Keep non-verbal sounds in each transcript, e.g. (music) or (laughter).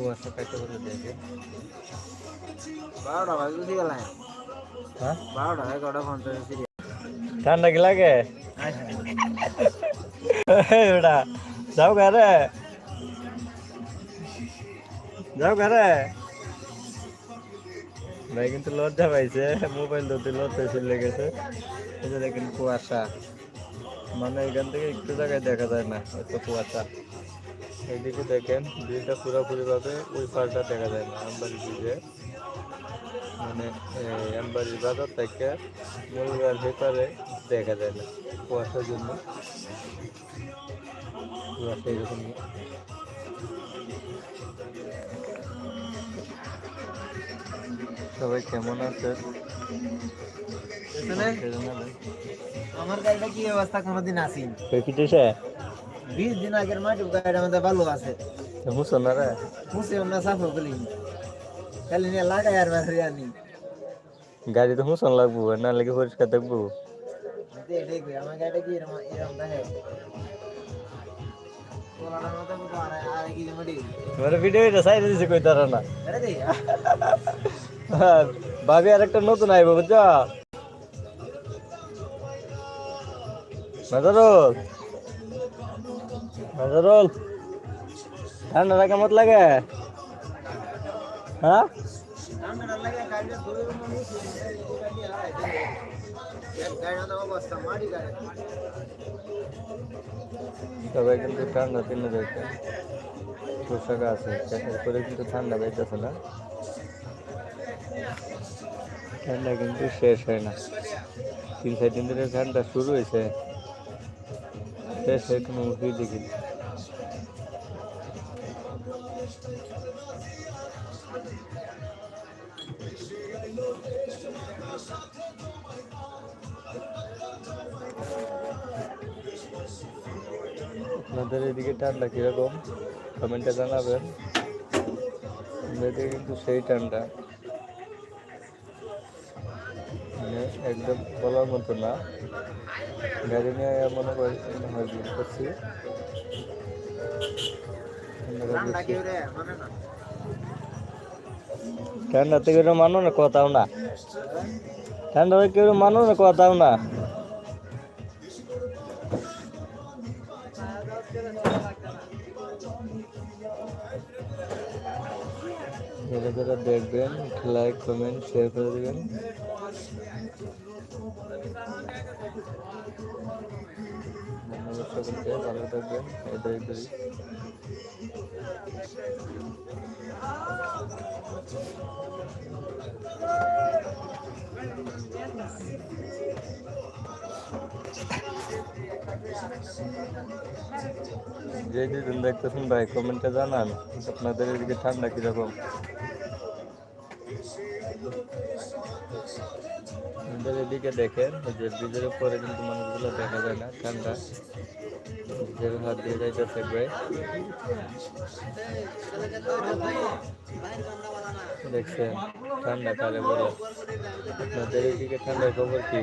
কুয়াশা কাটে বলে দেখে বারোটা বাজে উঠে গেল হ্যাঁ? বারোটা এগারোটা পঞ্চাশ ঠান্ডা কি লাগে? ওটা যাও ঘরে। যাও ঘরে। ভাই কিন্তু লজ্জা পাইছে মোবাইল ধরতে লজ্জা চলে গেছে। এই যে দেখেন কুয়াশা। মানে এখান থেকে একটু জায়গায় দেখা যায় না এত কুয়াশা। এইদিকে দেখেন ব্রিজটা পুরোপুরি ভাবে ওই পাশটা দেখা যায় না আমবাড়ি ব্রিজে মানে আমবাড়ির বাজার থেকে মূলগার ভেতরে দেখা যায় না কুয়াশার জন্য। কুয়াশা এরকম সবাই কেমন আছে আমার গাড়িটা কি অবস্থা? কোনোদিন আসি পিটিছে? বিশ দিন আগের মাটি গাড়িটা আমাদের ভালো আছে। হুসন রে। মুসে অন্য সাফ বলি খালি নিয়ে লাগাই আর ব্যাটারি আনি গাড়ি তো হুসন লাগবো না লাগে পরিষ্কার আমার গাড়িটা কি এরকম এরকম দেখে? না। আরে ভাবি আর একটা নতুন আইব বুঝছ? নাজারুল নাজারুল ঠান্ডা কেমন লাগে? হ্যাঁ? সবাই কিন্তু ঠান্ডা কিনে যাইতে পোশাক আছে জ্যাকেট করে কিন্তু ঠান্ডা পাইতেছে না। ঠান্ডা কিন্তু শেষ হয় না। তিন, চার দিন ধরে ঠান্ডা শুরু হয়েছে। শেষ হয় কোনো মুখেই দেখি আপনাদের এদিকে ঠান্ডা কীরকম? কমেন্টে জানাবেন। আমাদের এদিকে কিন্তু সেই ঠান্ডা। মানে একদম বলার মতো না। গাড়ি নিয়ে মনে করছি। ঠান্ডাটা ঠান্ডা বেশি। কি রে? মানে না। মানো কথাও না। ঠান্ডা কেউ মানো না কথাও না। যারা যারা দেখবেন লাইক কমেন্ট শেয়ার করে দেবেন। ভালো থাকবেন এটাই যে যেদিন দেখতেছেন ভাই কমেন্টে জানান, আপনাদের এদিকে ঠান্ডা কীরকম? আমাদের এদিকে দেখেন যে ব্রিজের উপরে কিন্তু মানুষগুলো দেখা যায় না, ঠান্ডা। ব্রিজের দেখছেন, ঠান্ডা কালে বলে। আপনাদের এদিকে ঠান্ডার খবর কি?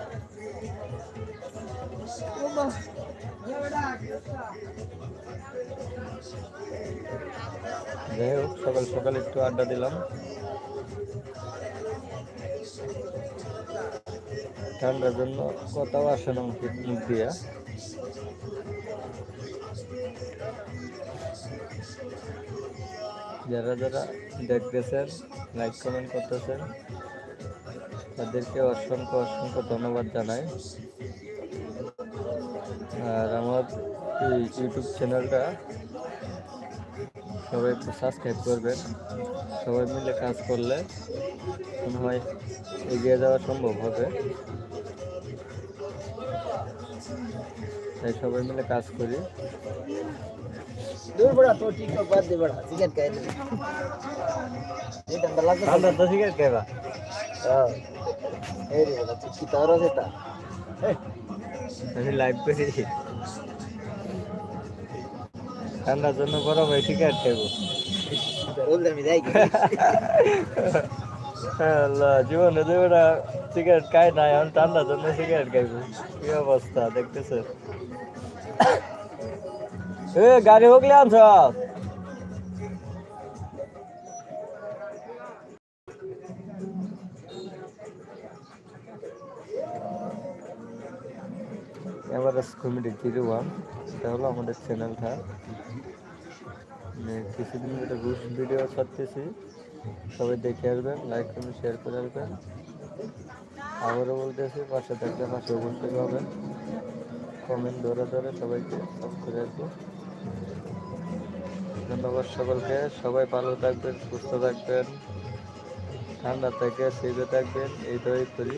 যাই হোক, সকাল সকাল একটু আড্ডা দিলাম। ঠান্ডার জন্য কথাও আসে না মুখে দিয়া। যারা যারা দেখতেছেন লাইক কমেন্ট করতেছেন, তাদেরকে অসংখ্য অসংখ্য ধন্যবাদ জানাই। আর আমার এই ইউটিউব চ্যানেলটা সবাই একটু সাবস্ক্রাইব করবেন সবাই মিলে কাজ করলে মনে হয় এগিয়ে যাওয়া সম্ভব হবে। তাই সবাই মিলে কাজ করি। দূর বড়া তো টিকটক বাদ দে বড়া সিগারেট খাই দে। এই ঠান্ডা লাগবে তো সিগারেট খাইবা হ্যাঁ। এই রে বাবা তুই কি সেটা আমি লাইভ করি। ঠান্ডার জন্য বড় ভাই সিগারেট খাইবো জীবনে জীবনে জীবনে সিগারেট খাই না এখন ঠান্ডার জন্য সিগারেট খাইব। কি অবস্থা দেখতেছে (coughs) এ গাড়ি হোকলে আনছ? এভারেজ কমেডি জিরো ওয়ান এটা হলো আমাদের চ্যানেলটা। কিছুদিন ধরে রুশ ভিডিও ছাড়তেছি। সবাই দেখে আসবেন লাইক করবেন শেয়ার করে আসবেন। আবারও বলতেছি, পাশে থাকলে পাশে উপস্থিত হবেন কমেন্ট ধরে ধরে সবাইকে সব করে আসব। ধন্যবাদ সকলকে। সবাই ভালো থাকবেন, সুস্থ থাকবেন। ঠান্ডা থেকে সেভে থাকবেন এই দই করি